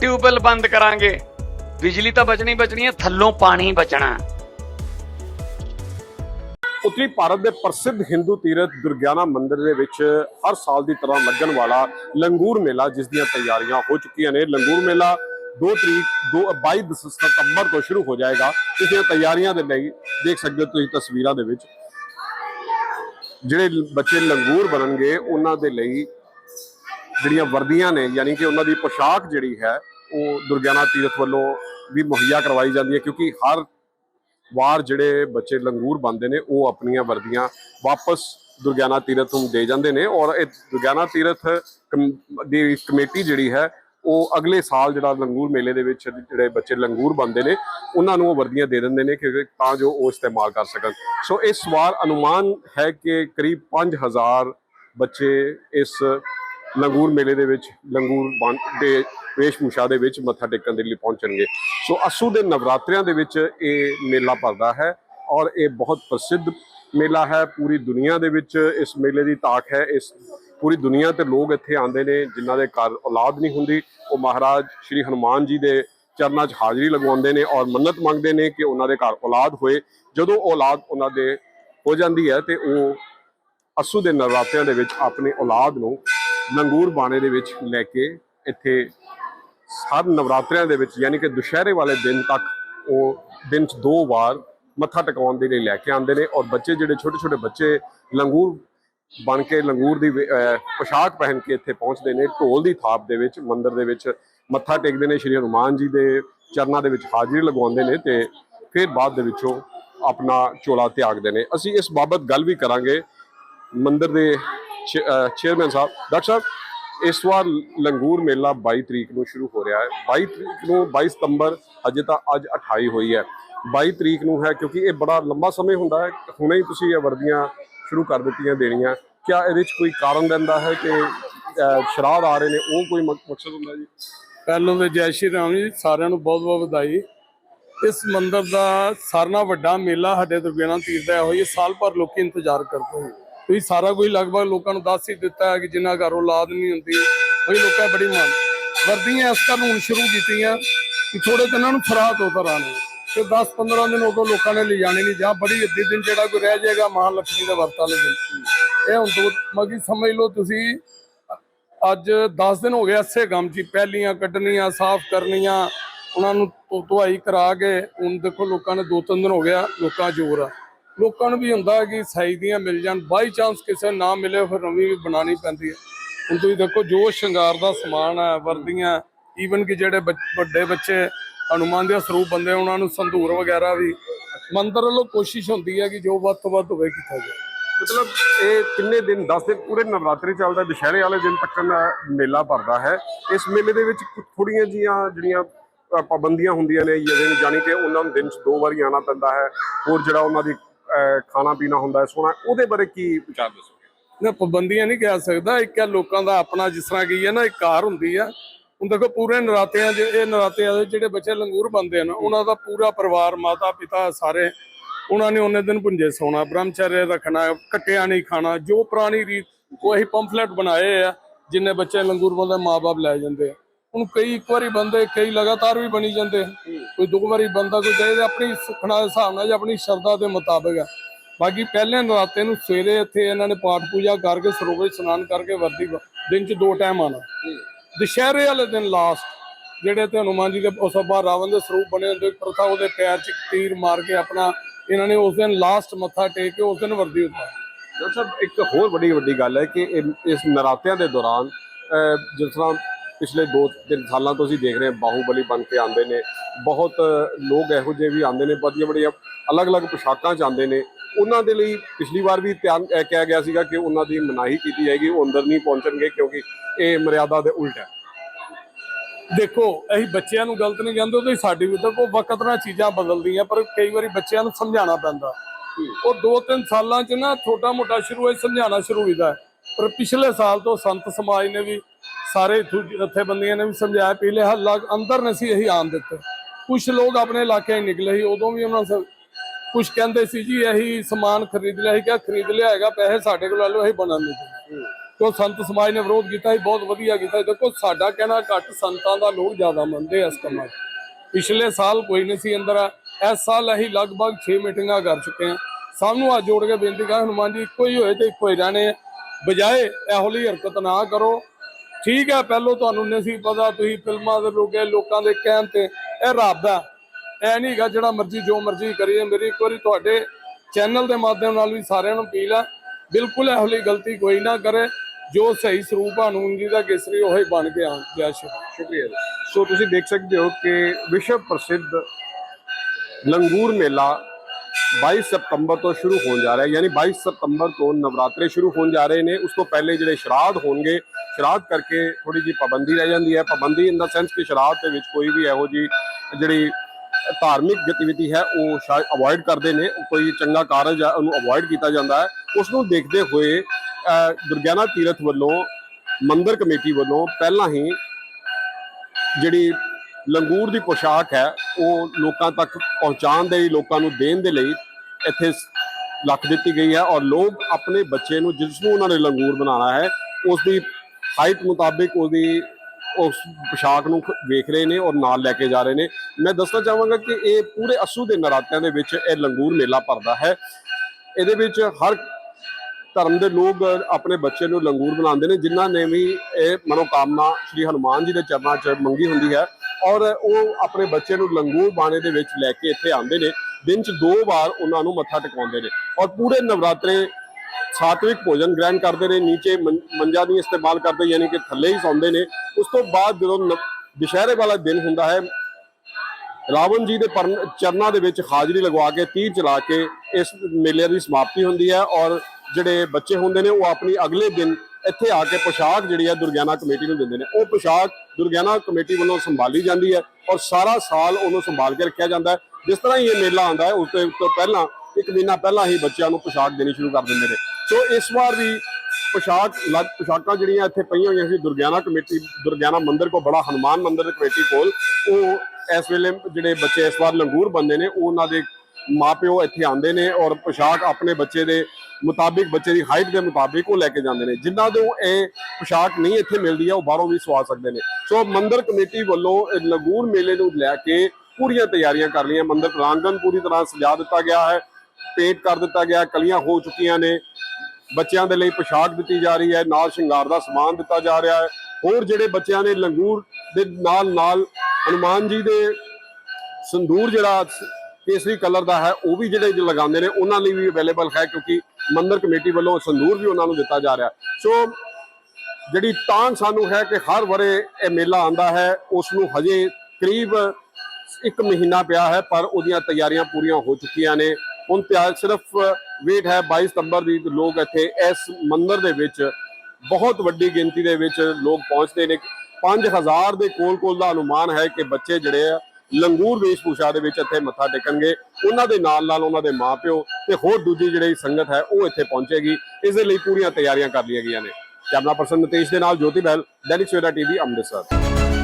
Tubewell ਬੰਦ ਕਰਾਂਗੇ। ਬਿਜਲੀ ਤਾਂ ਬਚਣੀ ਬਚਣੀ ਹੈ, ਥੱਲੋਂ ਪਾਣੀ ਬਚਣਾ। ਉੱਤਰੀ ਭਾਰਤ ਦੇ ਪ੍ਰਸਿੱਧ ਹਿੰਦੂ ਤੀਰਥ ਦੁਰਗਿਆਨਾ ਮੰਦਿਰ ਦੇ ਵਿੱਚ ਹਰ ਸਾਲ ਦੀ ਤਰ੍ਹਾਂ ਲੱਗਣ ਵਾਲਾ ਲੰਗੂਰ ਮੇਲਾ, ਜਿਸ ਦੀਆਂ ਤਿਆਰੀਆਂ ਹੋ ਚੁੱਕੀਆਂ ਨੇ। ਲੰਗੂਰ ਮੇਲਾ 2 ਤਰੀਕ 2 22 ਦਸ- ਸਤੰਬਰ ਤੋਂ ਸ਼ੁਰੂ ਹੋ ਜਾਏਗਾ। ਇਸ ਦੀਆਂ ਤਿਆਰੀਆਂ ਦੇ ਲਈ ਦੇਖ ਸਕਦੇ ਹੋ ਤੁਸੀਂ ਤਸਵੀਰਾਂ ਦੇ ਵਿੱਚ। ਜਿਹੜੇ ਬੱਚੇ ਲੰਗੂਰ ਬਣਨਗੇ, ਉਹਨਾਂ ਦੇ ਲਈ ਜਿਹੜੀਆਂ ਵਰਦੀਆਂ ਨੇ, ਯਾਨੀ ਕਿ ਉਹਨਾਂ ਦੀ ਪੋਸ਼ਾਕ ਜਿਹੜੀ ਹੈ ਉਹ ਦੁਰਗਿਆਨਾ ਤੀਰਥ ਵੱਲੋਂ ਵੀ ਮੁਹੱਈਆ ਕਰਵਾਈ ਜਾਂਦੀ ਹੈ, ਕਿਉਂਕਿ ਹਰ ਵਾਰ ਜਿਹੜੇ ਬੱਚੇ ਲੰਗੂਰ ਬੰਦੇ ਨੇ, ਉਹ ਆਪਣੀਆਂ ਵਰਦੀਆਂ ਵਾਪਸ ਦੁਰਗਿਆਨਾ ਤੀਰਥ ਨੂੰ ਦੇ ਜਾਂਦੇ ਨੇ ਔਰ ਇਹ ਦੁਰਗਿਆਨਾ ਤੀਰਥ ਕਮ- ਦੀ ਕਮੇਟੀ ਜਿਹੜੀ ਹੈ, ਉਹ ਅਗਲੇ ਸਾਲ ਜਿਹੜਾ ਲੰਗੂਰ ਮੇਲੇ ਦੇ ਵਿੱਚ ਜਿਹੜੇ ਬੱਚੇ ਲੰਗੂਰ ਬੰਦੇ ਨੇ, ਉਹਨਾਂ ਨੂੰ ਉਹ ਵਰਦੀਆਂ ਦੇ ਦਿੰਦੇ ਨੇ ਕਿ ਤਾਂ ਜੋ ਉਹ ਇਸਤੇਮਾਲ ਕਰ ਸਕਣ। ਸੋ ਇਸ ਵਾਰ ਅਨੁਮਾਨ ਹੈ ਕਿ ਕਰੀਬ 5000 ਬੱਚੇ ਇਸ ਲੰਗੂਰ ਮੇਲੇ ਦੇ ਵਿੱਚ ਲੰਗੂਰ ਬਣ ਦੇ ਵੇਸ਼ਭੂਸ਼ਾ ਦੇ ਵਿੱਚ ਮੱਥਾ ਟੇਕਣ ਦੇ ਲਈ ਪਹੁੰਚਣਗੇ। ਸੋ ਅਸੂ ਦੇ ਨਵਰਾਤਰਿਆਂ ਦੇ ਵਿੱਚ ਇਹ ਮੇਲਾ ਭਰਦਾ ਹੈ ਔਰ ਇਹ ਬਹੁਤ ਪ੍ਰਸਿੱਧ ਮੇਲਾ ਹੈ। ਪੂਰੀ ਦੁਨੀਆ ਦੇ ਵਿੱਚ ਇਸ ਮੇਲੇ ਦੀ ਤਾਕ ਹੈ। ਇਸ ਪੂਰੀ ਦੁਨੀਆ ਤੇ ਲੋਕ ਇੱਥੇ ਆਉਂਦੇ ਨੇ ਜਿਨ੍ਹਾਂ ਦੇ ਘਰ ਔਲਾਦ ਨਹੀਂ ਹੁੰਦੀ। ਉਹ ਮਹਾਰਾਜ ਸ਼੍ਰੀ ਹਨੂਮਾਨ ਜੀ ਦੇ ਚਰਨਾਂ 'ਚ ਹਾਜ਼ਰੀ ਲਗਵਾਉਂਦੇ ਨੇ ਔਰ ਮੰਨਤ ਮੰਗਦੇ ਨੇ ਕਿ ਉਹਨਾਂ ਦੇ ਘਰ ਔਲਾਦ ਹੋਏ। ਜਦੋਂ ਔਲਾਦ ਉਹਨਾਂ ਦੇ ਹੋ ਜਾਂਦੀ ਹੈ ਤੇ ਉਹ ਅਸੂ ਦੇ ਨਵਰਾਤਰਿਆਂ ਦੇ ਵਿੱਚ ਆਪਣੀ ਔਲਾਦ ਨੂੰ ਲੰਗੂਰ ਬਾਣੇ ਦੇ ਵਿੱਚ ਲੈ ਕੇ ਇੱਥੇ ਹਰ ਨਵਰਾਤਰਿਆਂ ਦੇ ਵਿੱਚ ਯਾਨੀ ਕਿ ਦੁਸ਼ਹਿਰੇ ਵਾਲੇ ਦਿਨ ਤੱਕ ਉਹ ਦਿਨ 'ਚ ਦੋ ਵਾਰ ਮੱਥਾ ਟਿਕਾਉਣ ਦੇ ਲਈ ਲੈ ਕੇ ਆਉਂਦੇ ਨੇ ਔਰ ਬੱਚੇ ਜਿਹੜੇ ਛੋਟੇ ਛੋਟੇ ਬੱਚੇ ਲੰਗੂਰ ਬਣ ਕੇ ਲੰਗੂਰ ਦੀ ਪੋਸ਼ਾਕ ਪਹਿਨ ਕੇ ਇੱਥੇ ਪਹੁੰਚਦੇ ਨੇ, ਢੋਲ ਦੀ ਥਾਪ ਦੇ ਵਿੱਚ, ਮੰਦਿਰ ਦੇ ਵਿੱਚ ਮੱਥਾ ਟੇਕਦੇ ਨੇ, ਸ਼੍ਰੀ ਹਨੂਮਾਨ ਜੀ ਦੇ ਚਰਨਾਂ ਦੇ ਵਿੱਚ ਹਾਜ਼ਰੀ ਲਗਾਉਂਦੇ ਨੇ ਤੇ ਫਿਰ ਬਾਅਦ ਦੇ ਵਿੱਚੋਂ ਆਪਣਾ ਚੋਲਾ ਤਿਆਗਦੇ ਨੇ। ਅਸੀਂ ਇਸ ਬਾਬਤ ਗੱਲ ਵੀ ਕਰਾਂਗੇ। ਮੰਦਿਰ ਦੇ ਚੇਅਰਮੈਨ ਸਾਹਿਬ, ਡਾਕਟਰ ਸਾਹਿਬ ਇਸ ਵਾਰ ਲੰਗੂਰ ਮੇਲਾ 22 ਤਰੀਕ ਨੂੰ ਸ਼ੁਰੂ ਹੋ ਰਿਹਾ ਹੈ। 22 ਤਰੀਕ ਨੂੰ 22 ਸਤੰਬਰ ਅਜੇ ਤਾਂ ਅੱਜ 28 ਹੋਈ ਹੈ। 22 ਤਰੀਕ ਨੂੰ ਹੈ ਕਿਉਂਕਿ ਇਹ ਬੜਾ ਲੰਬਾ ਸਮੇਂ ਹੁੰਦਾ ਹੈ। ਹੁਣੇ ਹੀ ਤੁਸੀਂ ਇਹ ਵਰਦੀਆਂ ਸ਼ੁਰੂ ਕਰ ਦਿੱਤੀਆਂ ਦੇਣੀਆਂ। ਕਿਆ ਇਹਦੇ ਵਿੱਚ ਕੋਈ ਕਾਰਨ ਰਹਿੰਦਾ ਹੈ ਕਿ ਸ਼ਰਾਬ ਆ ਰਹੇ ਨੇ? ਉਹ ਕੋਈ ਮਕ- ਮਕਸਦ ਹੁੰਦਾ ਜੀ? ਪਹਿਲੋਂ ਤੇ ਜੈ ਸ਼੍ਰੀ ਰਾਮ ਜੀ, ਸਾਰਿਆਂ ਨੂੰ ਬਹੁਤ ਬਹੁਤ ਵਧਾਈ। ਇਸ ਮੰਦਰ ਦਾ ਸਾਰਿਆਂ ਨਾਲੋਂ ਵੱਡਾ ਮੇਲਾ ਸਾਡੇ ਦੁਰਗਿਆਨਾ ਤੀਰਥ ਦਾ ਹੋਈ ਸਾਲ ਭਰ ਲੋਕੀ ਇੰਤਜ਼ਾਰ ਕਰਦੇ ਨੇ। ਤੁਸੀਂ ਸਾਰਾ ਕੁਝ ਲਗਭਗ ਲੋਕਾਂ ਨੂੰ ਦੱਸ ਹੀ ਦਿੱਤਾ ਹੈ ਕਿ ਜਿੰਨਾ ਘਰ ਔਲਾਦ ਨਹੀਂ ਹੁੰਦੀ। ਉਹ ਲੋਕਾਂ ਬੜੀ ਮੰਗ। ਵਰਦੀਆਂ ਇਸ ਕਾਰਨ ਹੁਣ ਸ਼ੁਰੂ ਕੀਤੀਆਂ ਕਿ ਥੋੜੇ ਦਿਨਾਂ ਨੂੰ ਫਰਾਤ ਉਤਰ ਆਣੇ ਤੇ 10 15 ਦਿਨ ਉਦੋਂ ਲੋਕਾਂ ਨੇ ਲਿਜਾਣੇ ਨਹੀਂ। ਜਾਂ ਬੜੀ ਅੱਧੇ ਦਿਨ ਜਿਹੜਾ ਕੋਈ ਰਹਿ ਜਾਏਗਾ ਮਹਾਲక్ష్ਮੀ ਦੇ ਵਰਤ ਵਾਲੇ ਦਿਨ। ਇਹ ਹੁਣ ਤੋਂ ਮਗੀ ਸਮਝ ਲਓ ਤੁਸੀਂ ਅੱਜ 10 ਦਿਨ ਹੋ ਗਏ ਅੱਸੇ ਗਮ ਚ ਹੀ, ਪਹਿਲੀਆਂ ਕੱਢਣੀਆਂ ਸਾਫ਼ ਕਰਨੀਆਂ ਉਹਨਾਂ ਨੂੰ ਧੋ- ਧੁਆਈ ਕਰਾ ਕੇ। ਹੁਣ ਦੇਖੋ ਲੋਕਾਂ ਨੇ ਦੋ ਤਿੰਨ ਦਿਨ ਹੋ ਗਿਆ ਲੋਕਾਂ ਜ਼ੋਰ ਆ। ਲੋਕਾਂ ਨੂੰ ਵੀ ਹੁੰਦਾ ਕਿ ਸਾਈ ਦੀਆਂ ਮਿਲ ਜਾਣ ਬਾਈ ਚਾਂਸ ਕਿਸੇ ਨੂੰ ਨਾ ਮਿਲੇ, ਫਿਰ ਨਵੀਂ ਵੀ ਬਣਾਉਣੀ ਪੈਂਦੀ ਹੈ। ਹੁਣ ਤੁਸੀਂ ਦੇਖੋ, ਜੋ ਸ਼ਿੰਗਾਰ ਦਾ ਸਮਾਨ ਹੈ, ਵਰਦੀਆਂ ਈਵਨ ਕਿ ਜਿਹੜੇ ਬੱਚ- ਵੱਡੇ ਬੱਚੇ, ਹਨੂਮਾਨ ਦੇ ਸਰੂਪ ਬੰਦੇ, ਉਹਨਾਂ ਨੂੰ ਸੰਧੂਰ ਵਗੈਰਾ ਵੀ, ਮੰਦਰ ਵੱਲੋਂ ਕੋਸ਼ਿਸ਼ ਹੁੰਦੀ ਹੈ ਕਿ ਜੋ ਵੱਧ ਤੋਂ ਵੱਧ ਹੋਵੇ, ਕੀਤਾ ਜਾਵੇ। ਮਤਲਬ ਇਹ ਕਿੰਨੇ ਦਿਨ 10 ਦਿਨ, ਪੂਰੇ ਨਵਰਾਤਰੀ ਚੱਲਦਾ, ਦੁਸ਼ਹਿਰੇ ਵਾਲੇ ਦਿਨ ਤੱਕ ਮੇਲਾ ਭਰਦਾ ਹੈ। ਇਸ ਮੇਲੇ ਦੇ ਵਿੱਚ ਥੋੜੀਆਂ ਜੀਆਂ ਜਿਹੜੀਆਂ ਪਾਬੰਦੀਆਂ ਹੁੰਦੀਆਂ ਨੇ ਜਿਵੇਂ ਕਿ ਉਹਨਾਂ ਨੂੰ ਦਿਨ 'ਚ ਦੋ ਵਾਰੀ ਆਉਣਾ ਪੈਂਦਾ ਹੈ, ਹੋਰ ਜਿਹੜਾ ਉਹਨਾਂ ਦੀ ਖਾਣਾ ਪੀਣਾ ਹੁੰਦਾ ਹੈ ਸੋਣਾ ਉਹਦੇ ਬਾਰੇ ਕੀ ਵਿਚਾਰ ਦੱਸੋਗੇ? ਨਾ ਪਾਬੰਦੀਆਂ ਨਹੀਂ ਕਹਿ ਸਕਦਾ। ਇੱਕ ਹੈ ਲੋਕਾਂ ਦਾ ਆਪਣਾ ਜਿਸ ਤਰ੍ਹਾਂ ਕੀ ਹੈ ਨਾ ਇੱਕ ਕਾਰ ਹੁੰਦੀ ਆ। ਹੁਣ ਦੇਖੋ ਪੂਰੇ ਨਰਾਤਿਆਂ 'ਚ ਇਹ ਨਰਾਤਿਆਂ ਦੇ ਜਿਹੜੇ ਬੱਚੇ ਲੰਗੂਰ ਬੰਦੇ ਨੇ ਉਹਨਾਂ ਦਾ ਪੂਰਾ ਪਰਿਵਾਰ ਮਾਤਾ ਪਿਤਾ ਸਾਰੇ ਉਹਨਾਂ ਨੇ ਉਹਨੇ ਦਿਨ ਪੁੰਜੇ ਸੌਣਾ ਬ੍ਰਹਮਚਰਯ ਰੱਖਣਾ ਕੱਟਿਆ ਨਹੀਂ ਖਾਣਾ ਜੋ ਪੁਰਾਣੀ ਰੀਤ ਉਹ ਅਸੀਂ ਪੰਫਲੇਟ ਬਣਾਏ ਆ ਜਿੰਨੇ ਬੱਚੇ ਲੰਗੂਰ ਬੰਦੇ ਮਾਪੇ ਲੈ ਜਾਂਦੇ ਆ। ਹੁਣ ਕਈ ਇੱਕ ਵਾਰੀ ਬੰਦੇ ਕਈ ਲਗਾਤਾਰ ਵੀ ਬਣੀ ਜਾਂਦੇ। ਕੋਈ ਦੋ ਵਾਰੀ ਬੰਦਾ ਕੋਈ ਚਾਹੀਦਾ ਆਪਣੀ ਸੁਖਣਾ ਦੇ ਹਿਸਾਬ ਨਾਲ ਜਾਂ ਆਪਣੀ ਸ਼ਰਧਾ ਦੇ ਮੁਤਾਬਕ ਆ। ਬਾਕੀ ਪਹਿਲੇ ਨਰਾਤੇ ਨੂੰ ਸਵੇਰੇ ਇੱਥੇ ਇਹਨਾਂ ਨੇ ਪਾਠ ਪੂਜਾ ਕਰਕੇ ਸਰੋਵਰ ਇਸ਼ਨਾਨ ਕਰਕੇ ਵਰਦੀ ਦਿਨ 'ਚ ਦੋ ਟਾਈਮ ਆਣਾ ਦੁਸ਼ਹਿਰੇ ਵਾਲੇ ਦਿਨ ਲਾਸਟ ਜਿਹੜੇ ਤੇ ਹਨੂਮਾਨ ਜੀ ਦੇ ਉਸ ਬਾਅਦ ਰਾਵਣ ਦੇ ਸਰੂਪ ਬਣੇ ਹੁੰਦੇ ਪ੍ਰਥਾ ਉਹਦੇ ਪੈਰ 'ਚ ਤੀਰ ਮਾਰ ਕੇ ਆਪਣਾ ਇਹਨਾਂ ਨੇ ਉਸ ਦਿਨ ਲਾਸਟ ਮੱਥਾ ਟੇਕ ਕੇ ਉਸ ਦਿਨ ਵਰਦੀ ਉਤਾਰੀ ਡਾਕਟਰ ਸਾਹਿਬ ਇੱਕ ਹੋਰ ਵੱਡੀ ਵੱਡੀ ਗੱਲ ਹੈ ਕਿ ਇਸ ਨਰਾਤਿਆਂ ਦੇ ਦੌਰਾਨ ਜਿਸ ਤਰ੍ਹਾਂ ਪਿਛਲੇ 2-3 ਸਾਲਾਂ ਤੋਂ ਅਸੀਂ ਦੇਖ ਰਹੇ ਹਾਂ ਬਾਹੂਬਲੀ ਬਣ ਕੇ ਆਉਂਦੇ ਨੇ ਬਹੁਤ ਲੋਕ ਇਹੋ ਜਿਹੇ ਵੀ ਆਉਂਦੇ ਨੇ, ਵਧੀਆ ਬੜੀਆਂ ਅਲੱਗ-ਅਲੱਗ ਪੋਸ਼ਾਕਾਂ ਚ ਆਉਂਦੇ ਨੇ। ਉਹਨਾਂ ਦੇ ਲਈ ਪਿਛਲੀ ਵਾਰ ਵੀ ਧਿਆਨ ਕਿਹਾ ਗਿਆ ਸੀਗਾ ਕਿ ਉਹਨਾਂ ਦੀ ਮਨਾਹੀ ਕੀਤੀ ਜਾਏਗੀ, ਉਹ ਅੰਦਰ ਨਹੀਂ ਪਹੁੰਚਣਗੇ ਕਿਉਂਕਿ ਇਹ ਮਰਿਆਦਾ ਦੇ ਉਲਟ ਹੈ। ਦੇਖੋ, ਅਸੀਂ ਬੱਚਿਆਂ ਨੂੰ ਗਲਤ ਨਹੀਂ ਕਹਿੰਦੇ, ਉਹਦੇ ਸਾਡੀ ਵੀ ਦੇਖੋ, ਵਕਤ ਨਾਲ ਚੀਜ਼ਾਂ ਬਦਲਦੀਆਂ, ਪਰ ਕਈ ਵਾਰੀ ਬੱਚਿਆਂ ਨੂੰ ਸਮਝਾਉਣਾ ਪੈਂਦਾ। ਉਹ ਦੋ ਤਿੰਨ ਸਾਲਾਂ ਚ ਨਾ ਛੋਟਾ ਮੋਟਾ ਸ਼ੁਰੂ ਹੋਏ, ਸਮਝਾਉਣਾ ਸ਼ੁਰੂ ਹੋਈਦਾ ਹੈ। ਪਰ ਪਿਛਲੇ ਸਾਲ ਤੋਂ ਸੰਤ ਸਮਾਜ ਨੇ ਵੀ ਸਾਰੇ ਜਥੇਬੰਦੀਆਂ ਨੇ ਵੀ ਸਮਝਾਇਆ, ਪਹਿਲੇ ਹੱਲਾ ਅੰਦਰ ਨਹੀਂ ਸੀ ਅਸੀਂ ਆਣ ਦਿੱਤੇ। ਕੁਝ ਲੋਕ ਆਪਣੇ ਇਲਾਕੇ ਹੀ ਨਿਕਲੇ ਸੀ, ਉਦੋਂ ਵੀ ਉਹਨਾਂ ਸ ਕੁਝ ਕਹਿੰਦੇ ਸੀ ਜੀ ਅਸੀਂ ਸਮਾਨ ਖਰੀਦ ਲਿਆ ਸੀ, ਕਿਹਾ ਖਰੀਦ ਲਿਆ ਹੈਗਾ, ਪੈਸੇ ਸਾਡੇ ਕੋਲ ਲੈ ਲਓ ਅਸੀਂ ਬਣਨ ਨਹੀਂ ਦਿੰਦੇ। ਤੋ ਸੰਤ ਸਮਾਜ ਨੇ ਵਿਰੋਧ ਕੀਤਾ ਸੀ, ਬਹੁਤ ਵਧੀਆ ਕੀਤਾ ਸੀ। ਦੇਖੋ, ਸਾਡਾ ਕਹਿਣਾ ਘੱਟ ਸੰਤਾਂ ਦਾ ਲੋਕ ਜ਼ਿਆਦਾ ਮੰਨਦੇ ਆ ਇਸ ਕੰਮਾਂ 'ਚ। ਪਿਛਲੇ ਸਾਲ ਕੋਈ ਨਹੀਂ ਸੀ ਅੰਦਰ ਇਸ ਸਾਲ ਅਸੀਂ ਲਗਭਗ 6 ਮੀਟਿੰਗਾਂ ਕਰ ਚੁੱਕੇ ਹਾਂ। ਸਭ ਨੂੰ ਹੱਥ ਜੋੜ ਕੇ ਬੇਨਤੀ ਕਰ, ਹਨੂੰਮਾਨ ਜੀ, ਇੱਕੋ ਹੀ ਹੋਏ ਤੇ ਇੱਕੋ ਹੀ ਰਹਿਣੇ ਆ। ਬਜਾਏ ਇਹੋ ਜਿਹੀ ਹਰਕਤ ਨਾ ਕਰੋ। ਠੀਕ ਹੈ, ਪਹਿਲੋਂ ਤੁਹਾਨੂੰ ਨਹੀਂ ਸੀ ਪਤਾ, ਤੁਸੀਂ ਫਿਲਮਾਂ ਦੇ ਲੋਕੇ ਲੋਕਾਂ ਦੇ ਕਹਿਣ ਤੇ ਇਹ ਰੱਬ ਦਾ। ਇਹ ਨਹੀਂ ਹੈਗਾ ਜਿਹੜਾ ਮਰਜ਼ੀ, ਜੋ ਮਰਜ਼ੀ ਕਰੀਏ। ਮੇਰੀ ਇੱਕ ਵਾਰੀ ਤੁਹਾਡੇ ਚੈਨਲ ਦੇ ਮਾਧਿਅਮ ਨਾਲ ਵੀ ਸਾਰਿਆਂ ਨੂੰ ਅਪੀਲ ਹੈ, ਬਿਲਕੁਲ ਇਹੋ ਜਿਹੀ ਗਲਤੀ ਕੋਈ ਨਾ ਕਰੇ, ਜੋ ਸਹੀ ਸਰੂਪ ਹਨੂਨ ਦਾ ਕੇਸਰੀ ਉਹ ਹੀ ਬਣ ਕੇ ਆਉਣ ਜੈ ਸ਼੍ਰੀ ਸ਼ੁਕਰੀਆ ਜੀ। ਸੋ ਤੁਸੀਂ ਦੇਖ ਸਕਦੇ ਹੋ ਕਿ ਵਿਸ਼ਵ ਪ੍ਰਸਿੱਧ ਲੰਗੂਰ ਮੇਲਾ 22 ਸਤੰਬਰ ਤੋਂ ਸ਼ੁਰੂ ਹੋਣ ਜਾ ਰਿਹਾ ਹੈ। ਯਾਨੀ 22 ਸਤੰਬਰ ਤੋਂ ਨਵਰਾਤਰੇ ਸ਼ੁਰੂ ਹੋਣ ਜਾ ਰਹੇ ਨੇ। ਉਸ ਤੋਂ ਪਹਿਲੇ ਜਿਹੜੇ ਸ਼ਰਾਧ ਹੋਣਗੇ ਸ਼ਰਾਧ ਕਰਕੇ ਥੋੜੀ ਜੀ ਪਾਬੰਦੀ ਰਹਿ ਜਾਂਦੀ ਹੈ। ਪਾਬੰਦੀ ਇਨ ਦਾ ਸੈਂਸ ਕਿ ਸ਼ਰਾਬ ਦੇ ਵਿੱਚ ਕੋਈ ਵੀ ਇਹੋ ਜੀ ਜਿਹੜੀ ਧਾਰਮਿਕ ਗਤੀਵਿਧੀ ਹੈ, ਉਹ ਸ਼ਾਇਦ ਅਵੋਇਡ ਕਰਦੇ ਨੇ। ਕੋਈ ਚੰਗਾ ਕਾਰਜ ਹੈ ਉਹਨੂੰ ਅਵੋਇਡ ਕੀਤਾ ਜਾਂਦਾ ਹੈ। ਉਸ ਨੂੰ ਦੇਖਦੇ ਹੋਏ ਦੁਰਗਿਆਨਾ ਤੀਰਥ ਵੱਲੋਂ, ਮੰਦਰ ਕਮੇਟੀ ਵੱਲੋਂ ਪਹਿਲਾਂ ਹੀ ਜਿਹੜੀ ਲੰਗੂਰ ਦੀ ਪੋਸ਼ਾਕ ਹੈ, ਉਹ ਲੋਕਾਂ ਤੱਕ ਪਹੁੰਚਾਉਣ ਦੇ ਲਈ, ਲੋਕਾਂ ਨੂੰ ਦੇਣ ਦੇ ਲਈ ਇੱਥੇ ਸ- ਲੱਖ ਦਿੱਤੀ ਗਈ ਹੈ। ਔਰ ਲੋਕ ਆਪਣੇ ਬੱਚੇ ਨੂੰ, ਜਿਸ ਨੂੰ ਉਹਨਾਂ ਨੇ ਲੰਗੂਰ ਬਣਾਉਣਾ ਹੈ, ਉਸ ਦੀ ਹਾਈਟ ਮੁਤਾਬਿਕ ਉਹਦੀ ਉਸ ਪੋਸ਼ਾਕ ਨੂੰ ਵੇਖ ਰਹੇ ਨੇ ਔਰ ਨਾਲ ਲੈ ਕੇ ਜਾ ਰਹੇ ਨੇ। ਮੈਂ ਦੱਸਣਾ ਚਾਹਾਂਗਾ ਕਿ ਇਹ ਪੂਰੇ ਅਸੂ ਦੇ ਨਰਾਤਿਆਂ ਦੇ ਵਿੱਚ ਇਹ ਲੰਗੂਰ ਮੇਲਾ ਭਰਦਾ ਹੈ। ਇਹਦੇ ਵਿੱਚ ਹਰ ਧਰਮ ਦੇ ਲੋਕ ਆਪਣੇ ਬੱਚੇ ਨੂੰ ਲੰਗੂਰ ਬਣਾਉਂਦੇ ਨੇ, ਜਿਨ੍ਹਾਂ ਨੇ ਵੀ ਇਹ ਮਨੋਕਾਮਨਾ ਸ਼੍ਰੀ ਹਨੂਮਾਨ ਜੀ ਦੇ ਚਰਨਾਂ 'ਚ ਮੰਗੀ ਹੁੰਦੀ ਹੈ ਔਰ ਉਹ ਆਪਣੇ ਬੱਚੇ ਨੂੰ ਲੰਗੂਰ ਬਾਣੇ ਦੇ ਵਿੱਚ ਲੈ ਕੇ ਇੱਥੇ ਆਉਂਦੇ ਨੇ। ਦਿਨ 'ਚ ਦੋ ਵਾਰ ਉਹਨਾਂ ਨੂੰ ਮੱਥਾ ਟਿਕਾਉਂਦੇ ਨੇ ਔਰ ਪੂਰੇ ਨਵਰਾਤਰੇ ਸਾਤਵਿਕ ਭੋਜਨ ਗ੍ਰਹਿਣ ਕਰਦੇ ਨੇ, ਨੀਚੇ ਮੰ- ਮੰਜਾ ਨਹੀਂ ਇਸਤੇਮਾਲ ਕਰਦੇ, ਯਾਨੀ ਕਿ ਥੱਲੇ ਹੀ ਸੌਂਦੇ ਨੇ। ਉਸ ਤੋਂ ਬਾਅਦ ਜਦੋਂ ਦੁਸ਼ਹਿਰੇ ਵਾਲਾ ਦਿਨ ਹੁੰਦਾ ਹੈ, ਰਾਵਣ ਜੀ ਦੇ ਪਰਨ- ਚਰਨਾਂ ਦੇ ਵਿੱਚ ਹਾਜ਼ਰੀ ਲਗਵਾ ਕੇ, ਤੀਰ ਚਲਾ ਕੇ ਇਸ ਮੇਲੇ ਦੀ ਸਮਾਪਤੀ ਹੁੰਦੀ ਹੈ ਔਰ ਜਿਹੜੇ ਬੱਚੇ ਹੁੰਦੇ ਨੇ, ਉਹ ਆਪਣੀ ਅਗਲੇ ਦਿਨ ਇੱਥੇ ਆ ਕੇ ਪੋਸ਼ਾਕ ਜਿਹੜੀ ਹੈ ਦੁਰਗਿਆਨਾ ਕਮੇਟੀ ਨੂੰ ਦਿੰਦੇ ਨੇ। ਉਹ ਪੋਸ਼ਾਕ ਦੁਰਗਿਆਨਾ ਕਮੇਟੀ ਵੱਲੋਂ ਸੰਭਾਲੀ ਜਾਂਦੀ ਹੈ ਔਰ ਸਾਰਾ ਸਾਲ ਉਹਨੂੰ ਸੰਭਾਲ ਕੇ ਰੱਖਿਆ ਜਾਂਦਾ ਹੈ। ਜਿਸ ਤਰ੍ਹਾਂ ਹੀ ਇਹ ਮੇਲਾ ਆਉਂਦਾ ਹੈ, ਉਸ ਤੋਂ ਤੋਂ ਪਹਿਲਾਂ, ਇੱਕ ਮਹੀਨਾ ਪਹਿਲਾਂ ਹੀ ਬੱਚਿਆਂ ਨੂੰ ਪੋਸ਼ਾਕ ਦੇਣੀ ਸ਼ੁਰੂ ਕਰ ਦਿੰਦੇ ਨੇ। ਸੋ ਇਸ ਵਾਰ ਵੀ ਪੋਸ਼ਾਕ ਲੱਗ ਪੋਸ਼ਾਕਾਂ ਜਿਹੜੀਆਂ ਇੱਥੇ ਪਈਆਂ ਹੋਈਆਂ ਸੀ ਦੁਰਗਿਆਨਾ ਕਮੇਟੀ ਦੁਰਗਿਆਨਾ ਮੰਦਿਰ ਕੋ ਬੜਾ ਹਨੂਮਾਨ ਮੰਦਿਰ ਕਮੇਟੀ ਕੋਲ, ਉਹ ਇਸ ਵੇਲੇ ਜਿਹੜੇ ਬੱਚੇ ਇਸ ਵਾਰ ਲੰਗੂਰ ਬੰਦੇ ਨੇ ਉਹਨਾਂ ਦੇ ਮਾਪਿਓ ਇੱਥੇ ਆਉਂਦੇ ਨੇ ਔਰ ਪੋਸ਼ਾਕ ਆਪਣੇ ਬੱਚੇ ਦੇ ਮੁਤਾਬਿਕ, ਬੱਚੇ ਦੀ ਹਾਈਟ ਦੇ ਮੁਤਾਬਿਕ ਉਹ ਲੈ ਕੇ ਜਾਂਦੇ ਨੇ। ਜਿਨ੍ਹਾਂ ਤੋਂ ਇਹ ਪੋਸ਼ਾਕ ਨਹੀਂ ਇੱਥੇ ਮਿਲਦੀ ਹੈ ਉਹ ਬਾਹਰੋਂ ਵੀ ਸਵਾ ਸਕਦੇ ਨੇ। ਸੋ ਮੰਦਰ ਕਮੇਟੀ ਵੱਲੋਂ ਲੰਗੂਰ ਮੇਲੇ ਨੂੰ ਲੈ ਕੇ ਪੂਰੀਆਂ ਤਿਆਰੀਆਂ ਕਰ ਲਈਆਂ। ਮੰਦਰ ਪ੍ਰਾਂਗਣ ਪੂਰੀ ਤਰ੍ਹਾਂ ਸਜਾ ਦਿੱਤਾ ਗਿਆ ਹੈ, ਪੇਂਟ ਕਰ ਦਿੱਤਾ ਗਿਆ, ਕਲੀਆਂ ਹੋ ਚੁੱਕੀਆਂ ਨੇ। ਬੱਚਿਆਂ ਦੇ ਲਈ ਪੋਸ਼ਾਕ ਦਿੱਤੀ ਜਾ ਰਹੀ ਹੈ, ਨਾਲ ਸ਼ਿੰਗਾਰ ਦਾ ਸਮਾਨ ਦਿੱਤਾ ਜਾ ਰਿਹਾ ਹੈ। ਹੋਰ ਜਿਹੜੇ ਬੱਚਿਆਂ ਨੇ ਲੰਗੂਰ ਦੇ ਨਾਲ ਨਾਲ ਹਨੂਮਾਨ ਜੀ ਦੇ ਸੰਦੂਰ ਜਿਹੜਾ ਕੇਸਰੀ ਕਲਰ ਦਾ ਹੈ, ਉਹ ਵੀ ਜਿਹੜੇ ਜੋ ਲਗਾਉਂਦੇ ਨੇ, ਉਹਨਾਂ ਲਈ ਵੀ ਅਵੇਲੇਬਲ ਹੈ ਕਿਉਂਕਿ ਮੰਦਰ ਕਮੇਟੀ ਵੱਲੋਂ ਸੰਦੂਰ ਵੀ ਉਹਨਾਂ ਨੂੰ ਦਿੱਤਾ ਜਾ ਰਿਹਾ ਸੋ ਜਿਹੜੀ ਤਾਂ ਸਾਨੂੰ ਹੈ ਕਿ ਹਰ ਵਰੇ ਇਹ ਮੇਲਾ ਆਂਦਾ ਹੈ, ਉਸ ਨੂੰ ਹਜੇ ਕਰੀਬ ਇੱਕ ਮਹੀਨਾ ਪਿਆ ਹੈ, ਪਰ ਉਹਦੀਆਂ ਤਿਆਰੀਆਂ ਪੂਰੀਆਂ ਹੋ ਚੁੱਕੀਆਂ ਨੇ। ਹੁਣ ਤਿਆਰ ਸਿਰਫ ਵੇਟ ਹੈ 22 ਸਤੰਬਰ ਦੀ ਲੋਕ ਇੱਥੇ ਇਸ ਮੰਦਰ ਦੇ ਵਿੱਚ ਬਹੁਤ ਵੱਡੀ ਗਿਣਤੀ ਦੇ ਵਿੱਚ ਲੋਕ ਪਹੁੰਚਦੇ ਨੇ। 5000 ਦੇ ਕੋਲ ਕੋਲ ਦਾ ਅਨੁਮਾਨ ਹੈ ਕਿ ਬੱਚੇ ਜਿਹੜੇ ਆ, ਲੰਗੂਰ ਵੇਸ਼ਭੂਸ਼ਾ ਦੇ ਵਿੱਚ ਇੱਥੇ ਮੱਥਾ ਟੇਕਣਗੇ। ਉਹਨਾਂ ਦੇ ਨਾਲ ਨਾਲ ਉਹਨਾਂ ਦੇ ਮਾਪਿਓ ਤੇ ਹੋਰ ਦੂਜੀ ਜਿਹੜੀ ਸੰਗਤ ਹੈ, ਉਹ ਇੱਥੇ ਪਹੁੰਚੇਗੀ। ਇਸ ਦੇ ਲਈ ਪੂਰੀਆਂ ਤਿਆਰੀਆਂ ਕਰ ਲਈਆਂ ਗਈਆਂ ਨੇ। ਕੈਮਰਾ ਪਰਸਨ ਨਿਤੇਸ਼ ਦੇ ਨਾਲ ਜੋਤੀ ਬਹਿਲ, ਦੈਨਿਕ ਸਵੇਰਾ ਟੀਵੀ, ਅੰਮ੍ਰਿਤਸਰ।